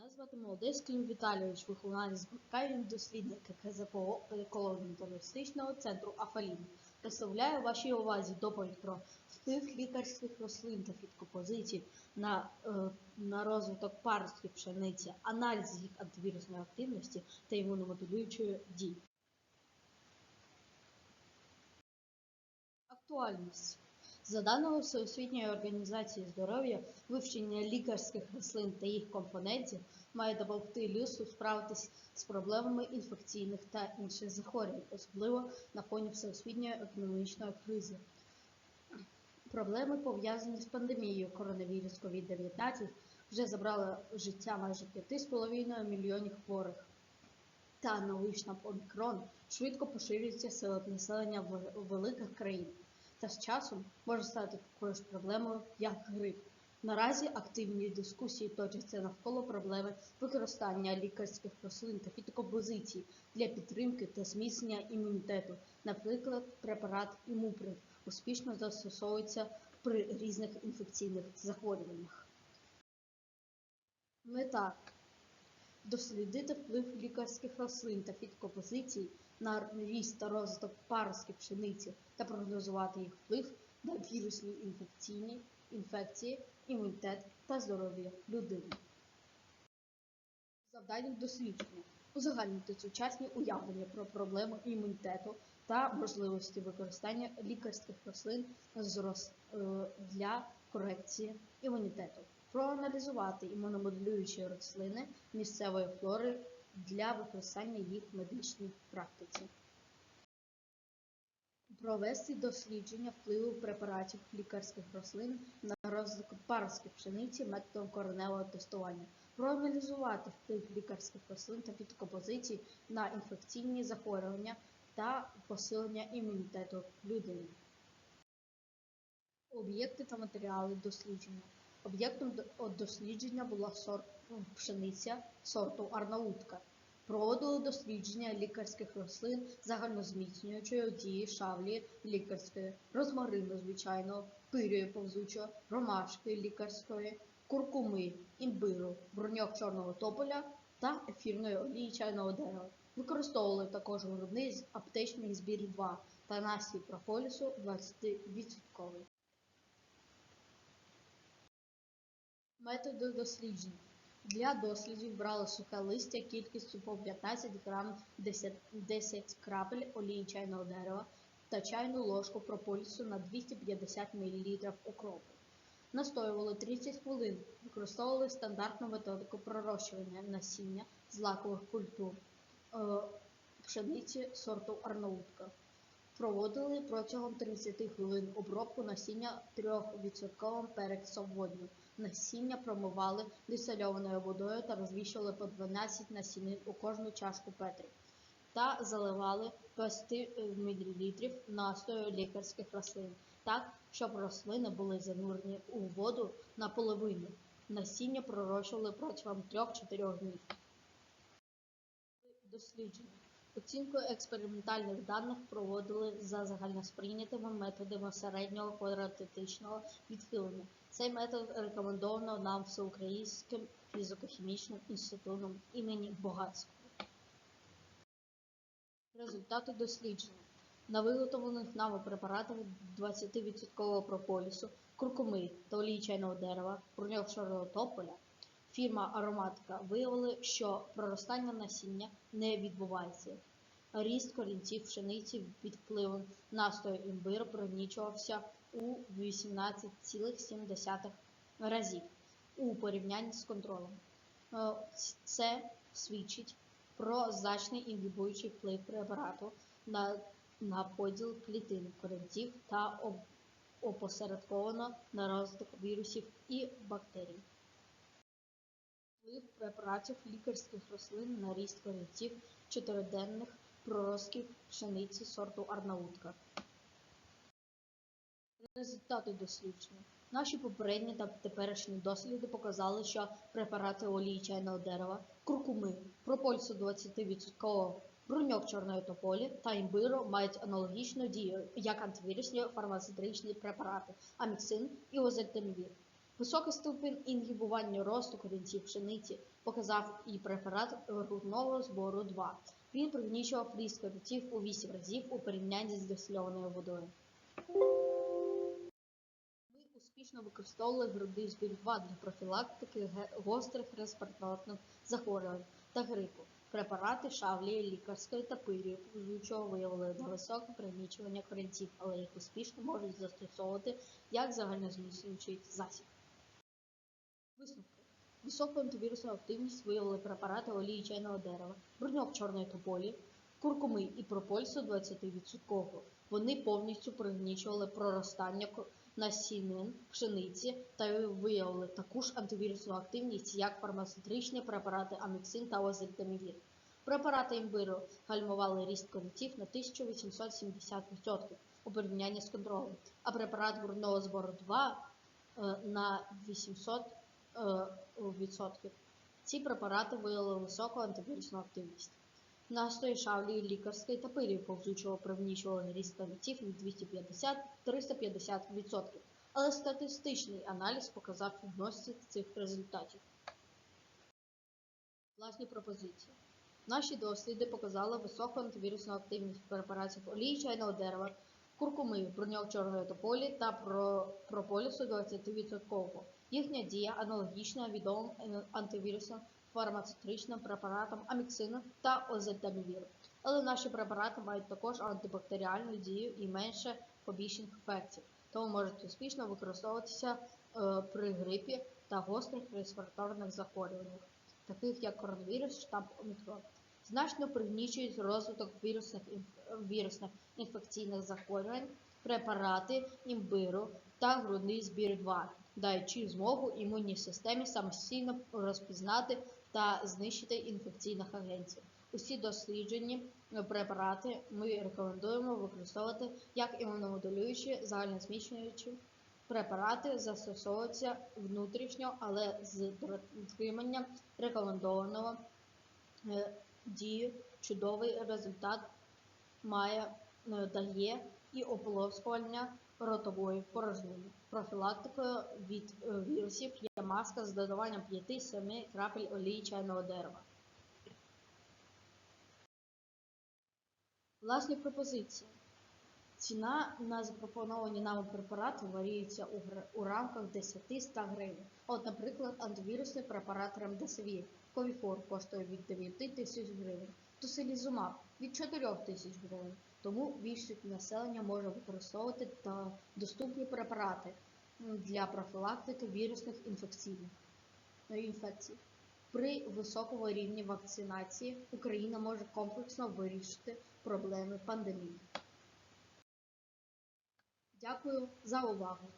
Мене звати Молодець Клім Віталійович, вихованець Кайвін дослідник КЗПО еколого-методистичного центру Афалін. Представляю вашій увазі доповідь про вплив лікарських рослин та фіткопозицій на, е, на розвиток паростки пшениці, аналіз їх антивірусної активності та імуномодулюючої дії. Актуальність. За даними Всеосвітньої організації здоров'я, вивчення лікарських рослин та їх компонентів має допомогти людству справитись з проблемами інфекційних та інших захворювань, особливо на фоні всеосвітньої економічної кризи. Проблеми, пов'язані з пандемією коронавірус COVID-19, вже забрали життя майже 5,5 мільйонів хворих. Та штам Омікрон швидко поширюється серед населення великих країн та з часом може стати такою ж проблемою, як грип. Наразі активні дискусії точаться навколо проблеми використання лікарських рослин та фітокомпозицій для підтримки та зміцнення імунітету. Наприклад, препарат імуприн успішно застосовується при різних інфекційних захворюваннях. Мета дослідити вплив лікарських рослин та фіткопозицій на ріст та розвиток паростки пшениці та прогнозувати їх вплив на вірусні інфекційні інфекції, імунітет та здоров'я людини. Завдання дослідження узагальнити сучасні уявлення про проблему імунітету та можливості використання лікарських рослин е, для корекції імунітету, проаналізувати імуномоделюючі рослини місцевої флори для використання їх в медичній практиці. Провести дослідження впливу препаратів лікарських рослин на розвиток паростки пшениці методом кореневого тестування, проаналізувати вплив лікарських рослин та фітокомпозицій на інфекційні захворювання та посилення імунітету людини. Об'єкти та матеріали дослідження. Об'єктом дослідження була сорт ну, пшениця сорту Арнаутка. Проводили дослідження лікарських рослин загальнозміцнюючої дії шавлі лікарської, розмарину звичайного, пирюї повзучого, ромашки лікарської, куркуми, імбиру, броньок чорного тополя та ефірної олії чайного дерева. Використовували також з аптечний збір 2 та настій прополісу 20%. Методи досліджень. Для дослідів брали сухе листя кількістю по 15 грам 10, 10 крапель олії чайного дерева та чайну ложку прополісу на 250 мл укропу. Настоювали 30 хвилин, використовували стандартну методику пророщування насіння з лакових культур е, пшениці сорту Арнаутка. Проводили протягом 30 хвилин обробку насіння 3% перексом водню. Насіння промивали дистильованою водою та розвішували по 12 насінин у кожну чашку Петрі та заливали 20 мл настою лікарських рослин, так, щоб рослини були занурені у воду наполовину. Насіння пророщували протягом 3-4 днів. Дослідження. Оцінку експериментальних даних проводили за загальносприйнятими методами середнього квадратичного відхилення. Цей метод рекомендовано нам Всеукраїнським фізико-хімічним інститутом імені Богацького. Результати дослідження. На виготовлених нами препаратах 20% прополісу, куркуми та олії чайного дерева, броньок чорного тополя, фірма Ароматика виявили, що проростання насіння не відбувається. Ріст корінців пшениці під впливом настою імбиру пригнічувався у 18,7 разів у порівнянні з контролем. Е, Це свідчить про значний інгібуючий вплив препарату на, на поділ клітин корінців та опосередковано на розвиток вірусів і бактерій. Вплив препаратів лікарських рослин на ріст корінців чотириденних проростків пшениці сорту Арнаутка. Результати дослідження. Наші попередні та теперішні досліди показали, що препарати олії чайного дерева, куркуми, пропольсу 20%, бруньок чорної тополі та імбиру мають аналогічну дію як антивірусні фармацевтичні препарати аміксин і озельтамівір. Високий ступінь інгібування росту корінців пшениці показав і препарат грудного збору 2. Він пригнічував ріст корінців у 8 разів у порівнянні з дистильованою водою. Ми успішно використовували грудний збір 2 для профілактики гострих респіраторних захворювань та грипу. Препарати шавлії, лікарської та пирію повзучого виявили на високе пригнічування корінців, але їх успішно можуть застосовувати як загальнозміцнюючий засіб. Висновки. Високу антивірусну активність виявили препарати олії чайного дерева, бруньок чорної тополі, куркуми і пропольсу 20%. Вони повністю пригнічували проростання насінин, пшениці та виявили таку ж антивірусну активність, як фармацевтичні препарати аміксин та озельтамівір. Препарати імбиру гальмували ріст корінців на 1870% у порівнянні з контролем, а препарат грудного збору 2 е, на 800 е, відсотків. Ці препарати виявили високу антивірусну активність. Настої шавлі лікарської та пилі повзучого пригнічували ріст корінців на 250-350%. Але статистичний аналіз показав відносність цих результатів. Власні пропозиції. Наші досліди показали високу антивірусну активність препаратів олії чайного дерева, куркуми, броньок чорної тополі та про, прополісу 20%. Їхня дія аналогічна відомим е, антивірусним фармацевтичним препаратам аміксину та озельтамівіру. Але наші препарати мають також антибактеріальну дію і менше побічних ефектів, тому можуть успішно використовуватися е, при грипі та гострих респіраторних захворюваннях, таких як коронавірус, штаб омікрон. Значно пригнічують розвиток вірусних, вірусних інфекційних захворювань, препарати імбиру та грудний збір 2, даючи змогу імунній системі самостійно розпізнати та знищити інфекційних агентів. Усі досліджені е, препарати ми рекомендуємо використовувати як імуномодулюючі, загальнозміцнюючі препарати застосовуються внутрішньо, але з дотриманням рекомендованого дії чудовий результат має е, дає і ополоскування ротової порожнини. Профілактикою від е, вірусів є маска з додаванням 5-7 крапель олії чайного дерева. Власні пропозиції. Ціна на запропоновані нами препарати варіюється у, рамках 10-100 гривень. От, наприклад, антивірусний препарат Ремдесивір Ковіфор коштує від 9 тисяч гривень, Тосилізумаб від 4 тисяч гривень. Тому більшість населення може використовувати та доступні препарати для профілактики вірусних інфекцій. При високому рівні вакцинації Україна може комплексно вирішити проблеми пандемії. Дякую за увагу!